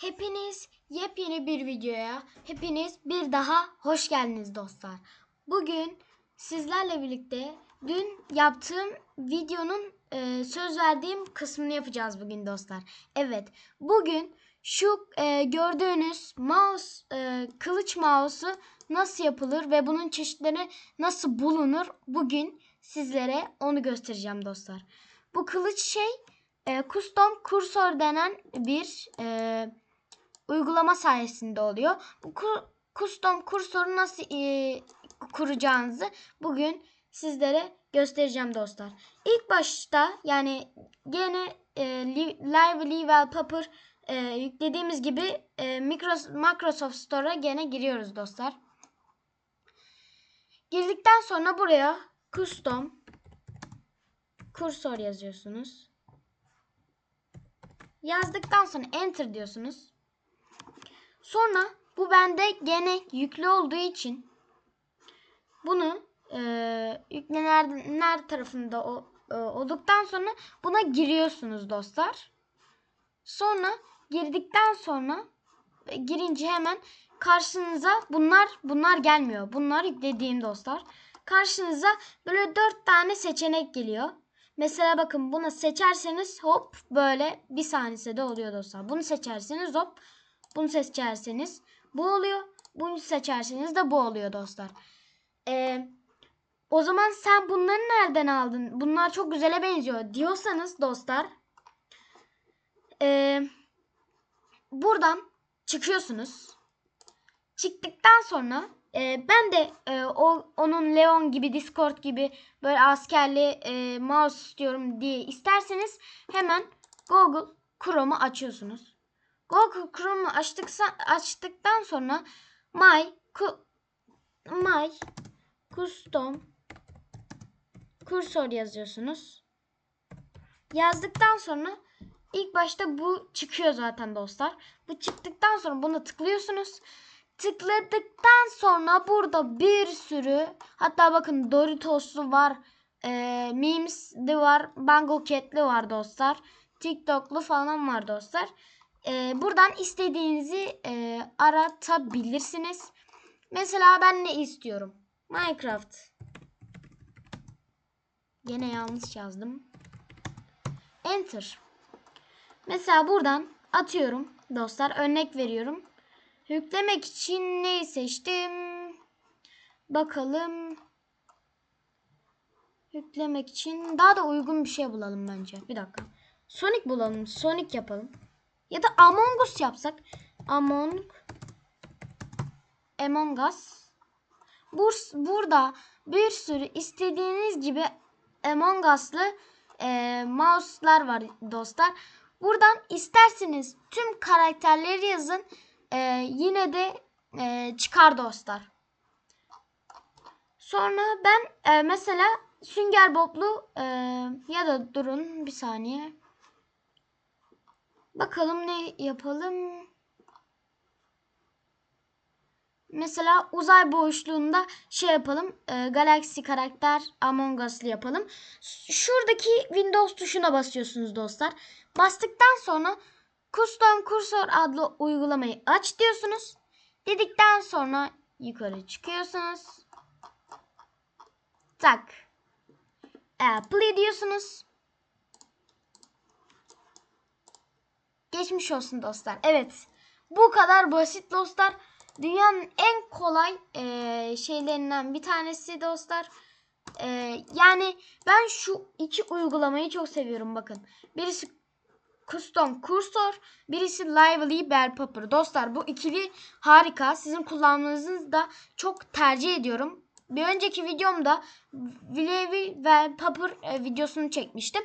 Hepiniz yepyeni bir videoya, hepiniz bir daha hoş geldiniz dostlar. Bugün sizlerle birlikte dün yaptığım videonun e, söz verdiğim kısmını yapacağız bugün dostlar. Evet, bugün şu e, gördüğünüz mouse, e, kılıç mouse'u nasıl yapılır ve bunun çeşitleri nasıl bulunur bugün sizlere onu göstereceğim dostlar. Bu kılıç şey e, custom kursor denen bir e, uygulama sayesinde oluyor. Bu ku- custom kursoru nasıl e, kuracağınızı bugün sizlere göstereceğim dostlar. İlk başta yani gene e, Li- Lively Wallpaper e, yüklediğimiz gibi e, Micros- Microsoft Store'a gene giriyoruz dostlar. Girdikten sonra buraya custom kursor yazıyorsunuz. Yazdıktan sonra enter diyorsunuz. Sonra bu bende gene yüklü olduğu için bunu e, yüklenenler tarafında o, e, olduktan sonra buna giriyorsunuz dostlar. Sonra girdikten sonra girince hemen karşınıza bunlar bunlar gelmiyor. Bunlar yüklediğim dostlar. Karşınıza böyle dört tane seçenek geliyor. Mesela bakın bunu seçerseniz hop böyle bir saniyede oluyor dostlar. Bunu seçerseniz hop bunu seçerseniz bu oluyor. Bunu seçerseniz de bu oluyor dostlar. Ee, o zaman sen bunları nereden aldın? Bunlar çok güzele benziyor diyorsanız dostlar. ee, buradan çıkıyorsunuz. Çıktıktan sonra e, ben de e, o onun Leon gibi Discord gibi böyle askerli e, mouse istiyorum diye isterseniz hemen Google Chrome'u açıyorsunuz. Google Chrome'u açtıktan sonra My My Custom Cursor yazıyorsunuz. Yazdıktan sonra ilk başta bu çıkıyor zaten dostlar. Bu çıktıktan sonra buna tıklıyorsunuz. Tıkladıktan sonra burada bir sürü hatta bakın Doritos'lu var. E, Memes'li var. Bango Cat'li var dostlar. TikTok'lu falan var dostlar. E, buradan istediğinizi e, aratabilirsiniz. Mesela ben ne istiyorum? Minecraft. Gene yanlış yazdım. Enter. Mesela buradan atıyorum dostlar. Örnek veriyorum. Yüklemek için neyi seçtim? Bakalım. Yüklemek için daha da uygun bir şey bulalım bence. Bir dakika. Sonic bulalım. Sonic yapalım. Ya da Among Us yapsak. Among Among Us. Bur burada bir sürü istediğiniz gibi Among Us'lı e, mouse'lar var dostlar. Buradan isterseniz tüm karakterleri yazın. E, yine de e, çıkar dostlar. Sonra ben e, mesela Sünger Bob'lu e, ya da durun bir saniye. Bakalım ne yapalım. Mesela uzay boşluğunda şey yapalım. E, Galaxy karakter Among Us'lı yapalım. Şuradaki Windows tuşuna basıyorsunuz dostlar. Bastıktan sonra Custom Cursor adlı uygulamayı aç diyorsunuz. Dedikten sonra yukarı çıkıyorsunuz. Tak. Apply diyorsunuz. Geçmiş olsun dostlar. Evet. Bu kadar basit dostlar. Dünyanın en kolay e, şeylerinden bir tanesi dostlar. E, yani ben şu iki uygulamayı çok seviyorum bakın. Birisi Custom Cursor, birisi Lively Wallpaper. Dostlar bu ikili harika. Sizin kullanmanızı da çok tercih ediyorum. Bir önceki videomda Lively Wallpaper e, videosunu çekmiştim.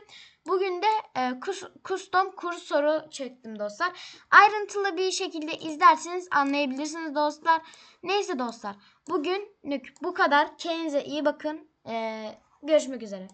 Bugün de e, kus- Custom Cursor'u çektim dostlar. Ayrıntılı bir şekilde izlerseniz anlayabilirsiniz dostlar. Neyse dostlar bugünlük bu kadar. Kendinize iyi bakın. E, görüşmek üzere.